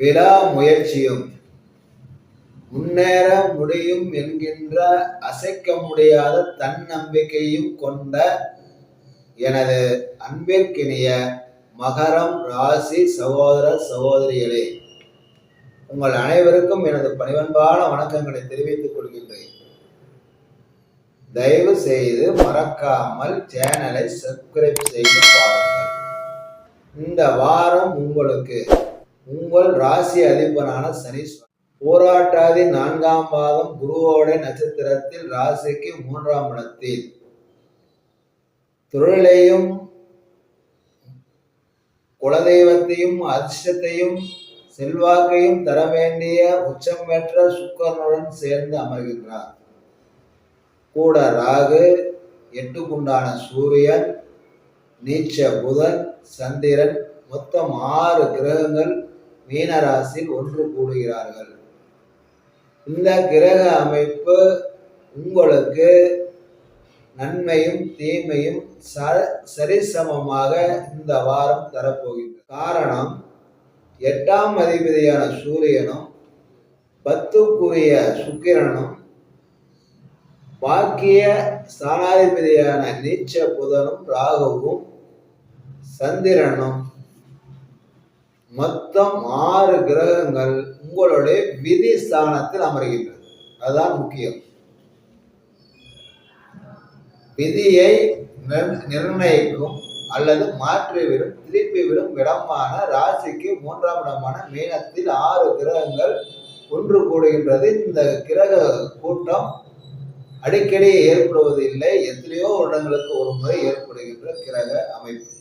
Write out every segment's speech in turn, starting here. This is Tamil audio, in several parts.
விடா முயற்சியும். முன்னேற முடியும் என்கின்ற அசைக்க முடியாத தன்னம்பிக்கையும் கொண்ட எனது அன்பிற்கினிய மகரம் ராசி சகோதர சகோதரிகளே உங்கள் அனைவருக்கும் எனது பணிவன்பான வணக்கங்களை தெரிவித்துக் கொள்கின்றேன். தயவு செய்து மறக்காமல் சேனலை சப்ஸ்கிரைப் செய்து பாருங்கள். இந்த வாரம் உங்களுக்கு உங்கள் ராசி அதிபரான சனீஸ்வரன். போராட்டாதி நான்காம் பாதம் குருவோட நட்சத்திரத்தில் ராசிக்கு மூன்றாம் இடத்தில். தொழிலையும் குலதெய்வத்தையும் அதிர்ஷ்டத்தையும் செல்வாக்கையும் தர வேண்டிய உச்சம் பெற்ற சுக்கரனுடன் சேர்ந்து அமர்கின்றார். கூட ராகு எட்டுக்குண்டான சூரியன் நீச்ச புதன் சந்திரன் மொத்தம் ஆறு கிரகங்கள் மீனராசியில் ஒன்று கூடுகிறார்கள். இந்த கிரக அமைப்பு உங்களுக்கு நன்மையும் தீமையும் ச சரிசமமாக இந்த வாரம் தரப்போகின்றது. காரணம் எட்டாம் அதிபதியான சூரியனும் பத்துக்குரிய சுக்கிரனும் பாக்கிய ஸ்தானாதிபதியான நீச்ச புதனும் ராகுவும் சந்திரனும் மொத்தம் ஆறு கிரகங்கள் உங்களுடைய விதி ஸ்தானத்தில் அமர்கின்றது. அதுதான் முக்கியம். விதியை நிர்ணயிக்கும் அல்லது மாற்றிவிடும் திருப்பிவிடும் இடமான ராசிக்கு மூன்றாம் இடமான மீனத்தில் ஆறு கிரகங்கள் ஒன்று கூடுகின்றது. இந்த கிரக கூட்டம் அடிக்கடி ஏற்படுவதில்லை. எத்தனையோ வருடங்களுக்கு ஒரு முறை ஏற்படுகின்ற கிரக அமைப்பு.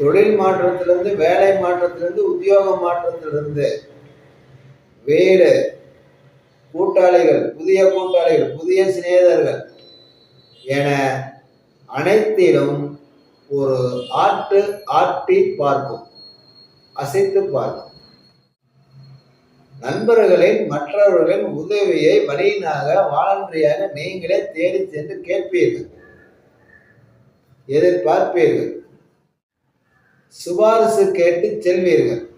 தொழில் மாற்றத்திலிருந்து வேலை மாற்றத்திலிருந்து உத்தியோக மாற்றத்திலிருந்து வீடு கூட்டாளிகள் புதிய கூட்டாளிகள் புதிய சிநேதர்கள் என அனைத்திலும் ஒரு ஆட்டு ஆட்டி பார்க்கும் அசைத்து பார்க்கும். நண்பர்களின் மற்றவர்களின் உதவியை வழியினாக வாலண்டரியாக நீங்களே தேடி சென்று கேட்பீர்கள் எதிர்பார்ப்பீர்கள். சிபாரிசு கேட்டு செல்வீர்கள்.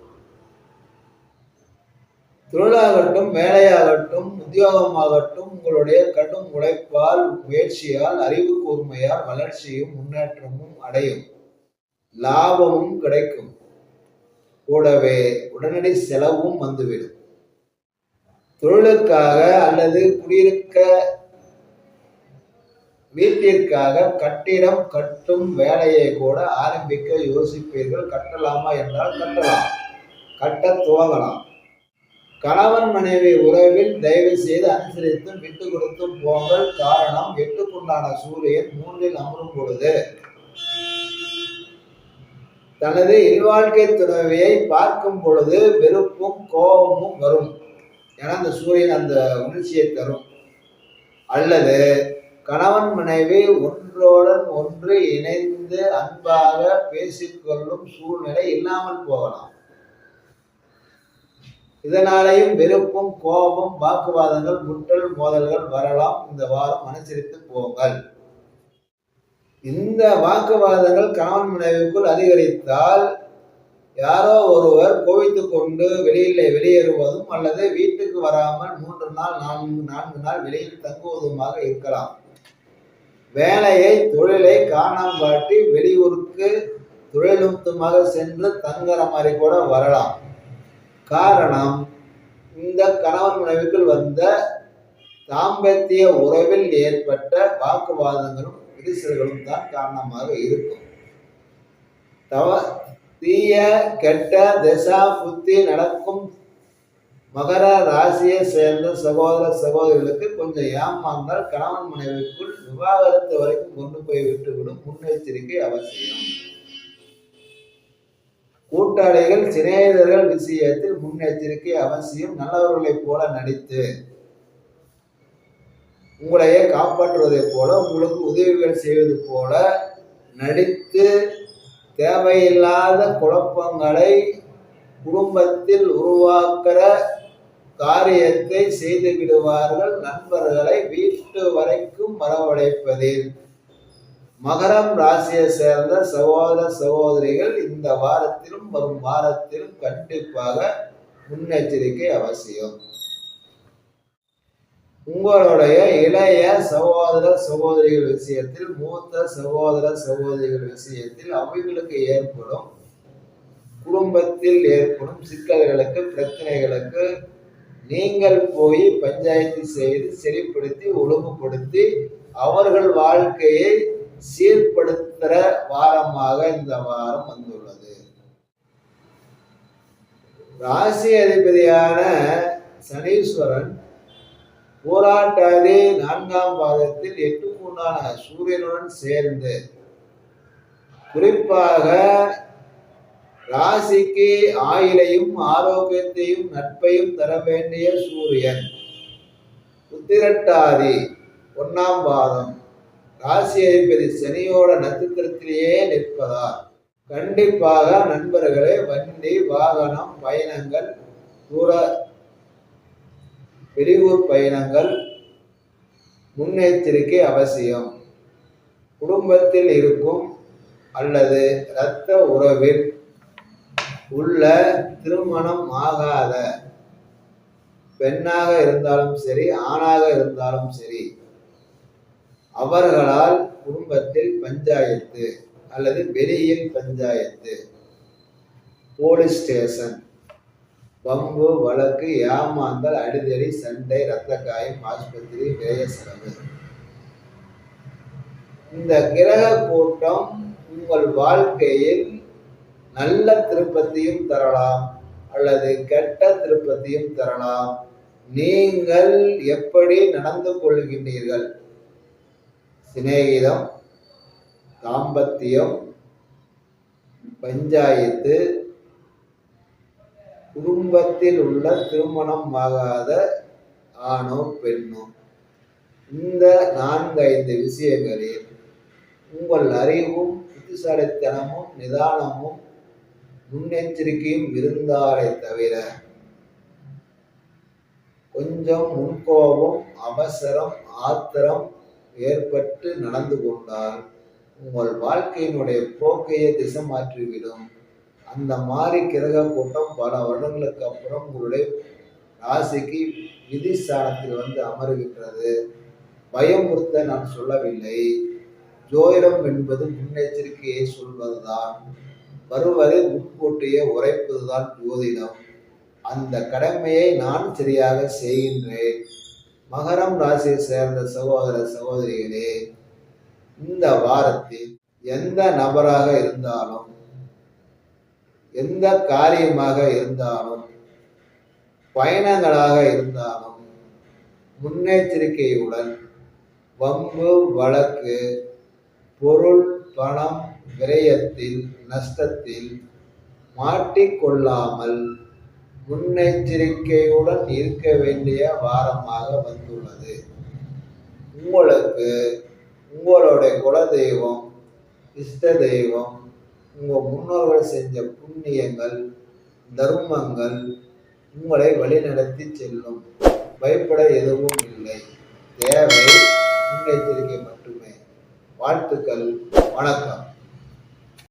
தொழிலாகட்டும் வேலையாகட்டும் உத்தியோகமாகட்டும் உங்களுடைய கடும் உழைப்பால் முயற்சியால் அறிவு கூர்மையால் வளர்ச்சியும் முன்னேற்றமும் அடையும். லாபமும் கிடைக்கும். கூடவே உடனடி செலவும் வந்துவிடும். தொழிலுக்காக அல்லது குடியிருக்க வீட்டிற்காக கட்டிடம் கட்டும் வேலையை கூட ஆரம்பிக்க யோசிப்பீர்கள். கட்டலாமா என்றால் கட்டலாம். கட்ட துவங்கலாம். கணவன் மனைவி உறவில் தயவு செய்து அனுசரித்தும் விட்டு கொடுத்தும் போங்கள். காரணம் எட்டுக்குண்டான சூரியன் மூன்றில் அமரும் பொழுது தனது இல்வாழ்க்கை துறவியை பார்க்கும் பொழுது வெறுப்பும் கோபமும் வரும். ஏன்னா அந்த சூரியன் அந்த உணர்ச்சியை தரும். அல்லது கணவன் மனைவி ஒன்றோடன் ஒன்று இணைந்து அன்பாக பேசிக்கொள்ளும் சூழ்நிலை இல்லாமல் போகலாம். இதனாலேயும் வெறுப்பும் கோபம் வாக்குவாதங்கள் முற்றல் மோதல்கள் வரலாம். இந்த வாரம் மனசிரித்து போங்கள். இந்த வாக்குவாதங்கள் கணவன் மனைவிக்குள் அதிகரித்தால் யாரோ ஒருவர் கோவித்து கொண்டு வெளியில் வெளியேறுவதும் அல்லது வீட்டுக்கு வராமல் மூன்று நாள் நான்கு நான்கு நாள் வெளியில் தங்குவதுமாக இருக்கலாம். வேலையை தொழிலை காணாம காட்டி வெளியூருக்கு தொழில்நுட்பமாக சென்று தங்குற மாதிரி கூட வரலாம். காரணம் இந்த கணவன் மனைவிக்குள் வந்த தாம்பத்திய உறவில் ஏற்பட்ட வாக்குவாதங்களும் விரிசல்களும் தான் காரணமாக இருக்கும். தவ தீய கெட்ட திசா புத்தி நடக்கும் மகர ராசியை சேர்ந்த சகோதர சகோதரிகளுக்கு கொஞ்சம் ஏமாந்தால் கணவன் மனைவிக்குள் விவாகரத்து வரைக்கும் கொண்டு போய் விட்டுவிடும் முன்னெச்சரிக்கை அவசியம். கூட்டாளிகள் சிநேகிதர்கள் விஷயத்தில் முன்னெச்சரிக்கை அவசியம். நல்லவர்களைப் போல நடித்து உங்களையே காப்பாற்றுவதைப் போல உங்களுக்கு உதவிகள் செய்வது போல நடித்து தேவையில்லாத குழப்பங்களை குடும்பத்தில் உருவாக்குற காரியத்தை செய்து விடுவார்கள் நண்பர்களை வீட்டு வரைக்கும் வரவழைப்பதில் மகரம் ராசியை சேர்ந்த சகோதர சகோதரிகள் இந்த வாரத்திலும் வரும் வாரத்திலும் கண்டிப்பாக முன்னெச்சரிக்கை அவசியம். உங்களுடைய இளைய சகோதர சகோதரிகள் விஷயத்தில் மூத்த சகோதர சகோதரிகள் விஷயத்தில் அவங்களுக்கு ஏற்படும் குடும்பத்தில் ஏற்படும் சிக்கல்களுக்கு பிரச்சனைகளுக்கு நீங்கள் போய் பஞ்சாயத்து செய்து சரிப்படுத்தி ஒழுங்குபடுத்தி அவர்கள் வாழ்க்கையை சீர்படுத்துகிற வாரமாக இந்த வாரம் வந்துள்ளது. ராசி அதிபதியான சனீஸ்வரன் போராட்டாதி நான்காம் பாதத்தில் எட்டு மூணான சூரியனுடன் சேர்ந்து குறிப்பாக ராசிக்கு ஆயிலையும் ஆரோக்கியத்தையும் நட்பையும் தர வேண்டிய சூரியன். உத்திரட்டாதி ஒன்னாம் பாதம். ராசி அதிபதி சனியோட நட்சத்திரத்திலேயே நிற்பதால் கண்டிப்பாக நண்பர்களே வண்டி வாகனம் பயணங்கள் தூர வெளியூர் பயணங்கள் முன்னெச்சரிக்கை அவசியம். குடும்பத்தில் இருக்கும் அல்லது இரத்த உறவில் உள்ள திருமணம் ஆகாத பெண்ணாக இருந்தாலும் சரி ஆணாக இருந்தாலும் சரி அவர்களால் குடும்பத்தில் பஞ்சாயத்து அல்லது வெளியில் பஞ்சாயத்து போலீஸ் ஸ்டேஷன் பம்பு வழக்கு ஏமாந்தல் அடிதடி சண்டை இரத்த காயம் ஆஸ்பத்திரி விரைய செலவு. இந்த கிரக கூட்டம் உங்கள் வாழ்க்கையில் நல்ல திருப்பத்தையும் தரலாம் அல்லது கெட்ட திருப்பத்தையும் தரலாம். நீங்கள் எப்படி நடந்து கொள்கின்றீர்கள்? சிநேகிதம் தாம்பத்தியம் பஞ்சாயத்து குடும்பத்தில் உள்ள திருமணம் ஆகாத ஆணோ பெண்ணோ. இந்த நான்கு ஐந்து விஷயங்களில் உங்கள் அறிவும் புத்திசாலித்தனமும் நிதானமும் முன்னெச்சரிக்கையும் இருந்தாலே தவிர கொஞ்சம் முன்கோபம் அவசரம் ஆத்திரம் ஏற்பட்டு நடந்து கொண்டால் உங்கள் வாழ்க்கையினுடைய போக்கையை திசை மாற்றிவிடும். அந்த மாதிரி கிரக கூட்டம் பல வருடங்களுக்கு அப்புறம் உங்களுடைய ராசிக்கு விதி ஸ்தானத்தில் வந்து அமருகின்றது. பயமுறுத்த நான் சொல்லவில்லை. ஜோதிடம் என்பது முன்னெச்சரிக்கையை சொல்வதுதான். வருவரை முன்கூட்டியே உரைப்பதுதான் ஜோதிடம் அந்த கடமையை நான் சரியாக செய்கின்றேன். மகரம் ராசியை சேர்ந்த சகோதர சகோதரிகளே இந்த வாரத்தில் எந்த நபராக இருந்தாலும் எந்த காரியமாக இருந்தாலும் பயணங்களாக இருந்தாலும் முன்னெச்சரிக்கையுடன் வம்பு வழக்கு பொருள் பணம் விரயத்தில் நஷ்டத்தில் மாட்டிக்கொள்ளாமல் முன்னெச்சரிக்கையுடன் இருக்க வேண்டிய வாரமாக வந்துள்ளது. உங்களுக்கு உங்களுடைய குலதெய்வம் இஷ்ட தெய்வம் உங்கள் முன்னோர்கள் செஞ்ச புண்ணியங்கள் தர்மங்கள் உங்களை வழிநடத்தி செல்லும். பயப்பட எதுவும் இல்லை. தேவை முன்னெச்சரிக்கை மட்டுமே. வாழ்த்துக்கள் வணக்கம்.